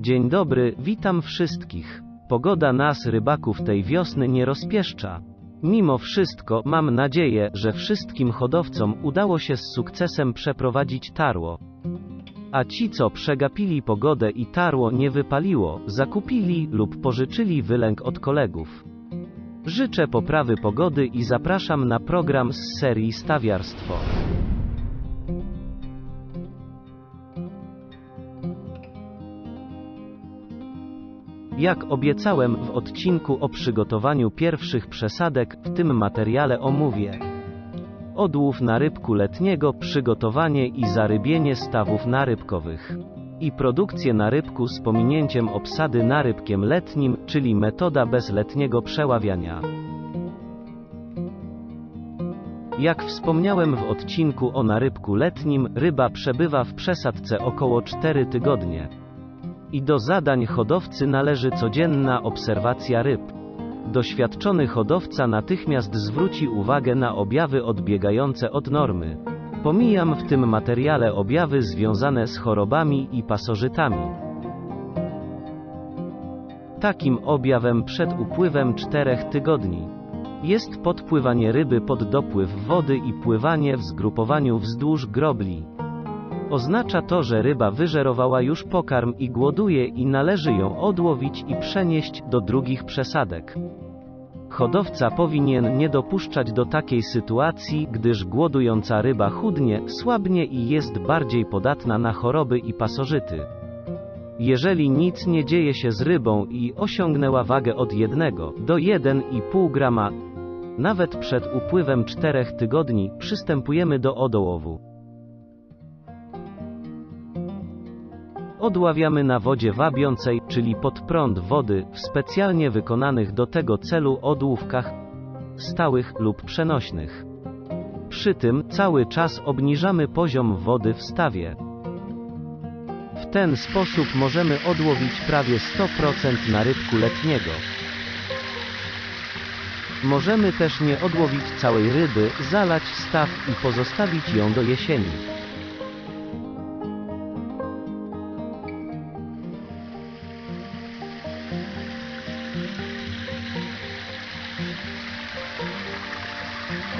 Dzień dobry, witam wszystkich. Pogoda nas rybaków tej wiosny nie rozpieszcza. Mimo wszystko mam nadzieję, że wszystkim hodowcom udało się z sukcesem przeprowadzić tarło. A ci, co przegapili pogodę i tarło nie wypaliło, zakupili lub pożyczyli wylęk od kolegów. Życzę poprawy pogody i zapraszam na program z serii Stawiarstwo. Jak obiecałem w odcinku o przygotowaniu pierwszych przesadek, w tym materiale omówię odłów narybku letniego, przygotowanie i zarybienie stawów narybkowych i produkcję narybku z pominięciem obsady narybkiem letnim, czyli metoda bezletniego przeławiania. Jak wspomniałem w odcinku o narybku letnim, ryba przebywa w przesadce około 4 tygodnie. I do zadań hodowcy należy codzienna obserwacja ryb. Doświadczony hodowca natychmiast zwróci uwagę na objawy odbiegające od normy. Pomijam w tym materiale objawy związane z chorobami i pasożytami. Takim objawem przed upływem czterech tygodni jest podpływanie ryby pod dopływ wody i pływanie w zgrupowaniu wzdłuż grobli. Oznacza to, że ryba wyżerowała już pokarm i głoduje i należy ją odłowić i przenieść do drugich przesadek. Hodowca powinien nie dopuszczać do takiej sytuacji, gdyż głodująca ryba chudnie, słabnie i jest bardziej podatna na choroby i pasożyty. Jeżeli nic nie dzieje się z rybą i osiągnęła wagę od 1 do 1,5 grama, nawet przed upływem 4 tygodni, przystępujemy do odołowu. Odławiamy na wodzie wabiącej, czyli pod prąd wody, w specjalnie wykonanych do tego celu odłówkach stałych lub przenośnych. Przy tym cały czas obniżamy poziom wody w stawie. W ten sposób możemy odłowić prawie 100% narybku letniego. Możemy też nie odłowić całej ryby, zalać staw i pozostawić ją do jesieni.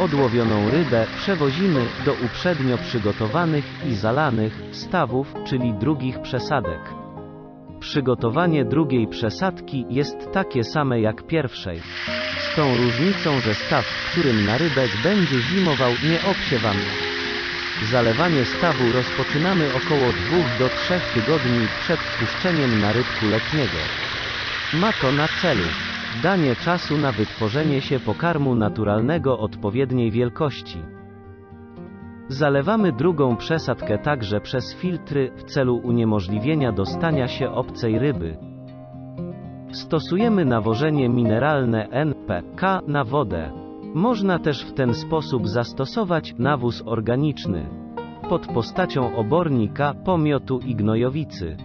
Odłowioną rybę przewozimy do uprzednio przygotowanych i zalanych stawów, czyli drugich przesadek. Przygotowanie drugiej przesadki jest takie same jak pierwszej. Z tą różnicą, że staw, w którym narybek będzie zimował, nie obsiewamy. Zalewanie stawu rozpoczynamy około 2 do 3 tygodni przed wpuszczeniem narybku letniego. Ma to na celu danie czasu na wytworzenie się pokarmu naturalnego odpowiedniej wielkości. Zalewamy drugą przesadkę także przez filtry w celu uniemożliwienia dostania się obcej ryby. Stosujemy nawożenie mineralne NPK na wodę. Można też w ten sposób zastosować nawóz organiczny pod postacią obornika, pomiotu i gnojowicy.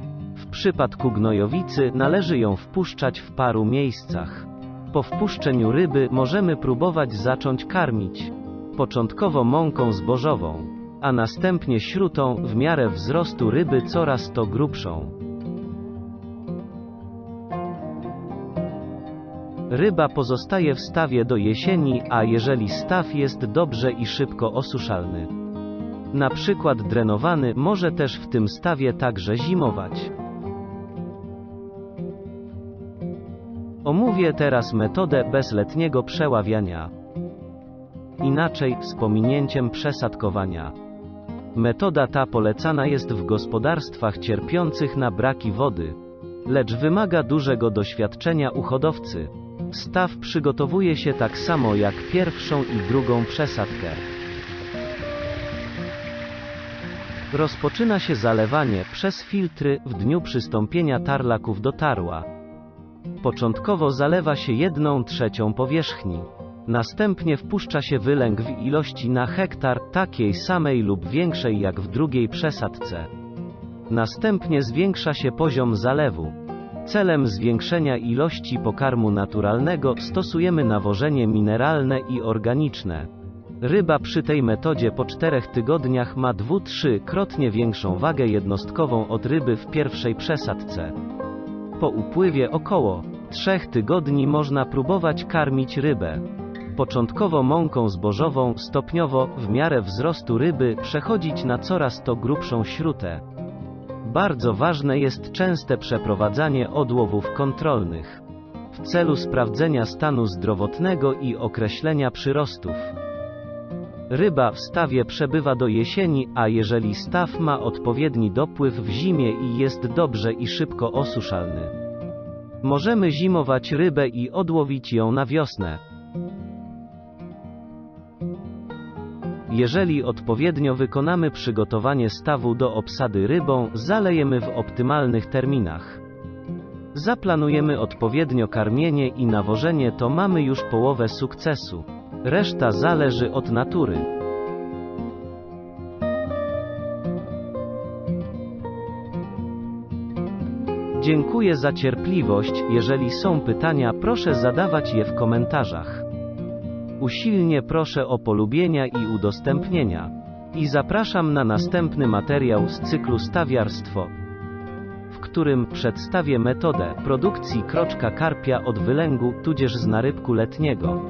Przypadku gnojowicy należy ją wpuszczać w paru miejscach. Po wpuszczeniu ryby możemy próbować zacząć karmić. Początkowo mąką zbożową, a następnie śrutą w miarę wzrostu ryby coraz to grubszą. Ryba pozostaje w stawie do jesieni, a jeżeli staw jest dobrze i szybko osuszalny, na przykład drenowany, może też w tym stawie także zimować. Omówię teraz metodę bezletniego przeławiania. Inaczej, z pominięciem przesadkowania. Metoda ta polecana jest w gospodarstwach cierpiących na braki wody, lecz wymaga dużego doświadczenia u hodowcy. Staw przygotowuje się tak samo jak pierwszą i drugą przesadkę. Rozpoczyna się zalewanie przez filtry w dniu przystąpienia tarlaków do tarła. Początkowo zalewa się jedną trzecią powierzchni. Następnie wpuszcza się wylęk w ilości na hektar, takiej samej lub większej jak w drugiej przesadce. Następnie zwiększa się poziom zalewu. Celem zwiększenia ilości pokarmu naturalnego stosujemy nawożenie mineralne i organiczne. Ryba przy tej metodzie po czterech tygodniach ma dwu-trzykrotnie większą wagę jednostkową od ryby w pierwszej przesadce. Po upływie około 3 tygodni można próbować karmić rybę. Początkowo mąką zbożową, stopniowo, w miarę wzrostu ryby, przechodzić na coraz to grubszą śrutę. Bardzo ważne jest częste przeprowadzanie odłowów kontrolnych w celu sprawdzenia stanu zdrowotnego i określenia przyrostów. Ryba w stawie przebywa do jesieni, a jeżeli staw ma odpowiedni dopływ w zimie i jest dobrze i szybko osuszalny, możemy zimować rybę i odłowić ją na wiosnę. Jeżeli odpowiednio wykonamy przygotowanie stawu do obsady rybą, zalejemy w optymalnych terminach. Zaplanujemy odpowiednio karmienie i nawożenie, to mamy już połowę sukcesu. Reszta zależy od natury. Dziękuję za cierpliwość. Jeżeli są pytania, proszę zadawać je w komentarzach. Usilnie proszę o polubienia i udostępnienia. I zapraszam na następny materiał z cyklu Stawiarstwo, w którym przedstawię metodę produkcji kroczka karpia od wylęgu, tudzież z narybku letniego.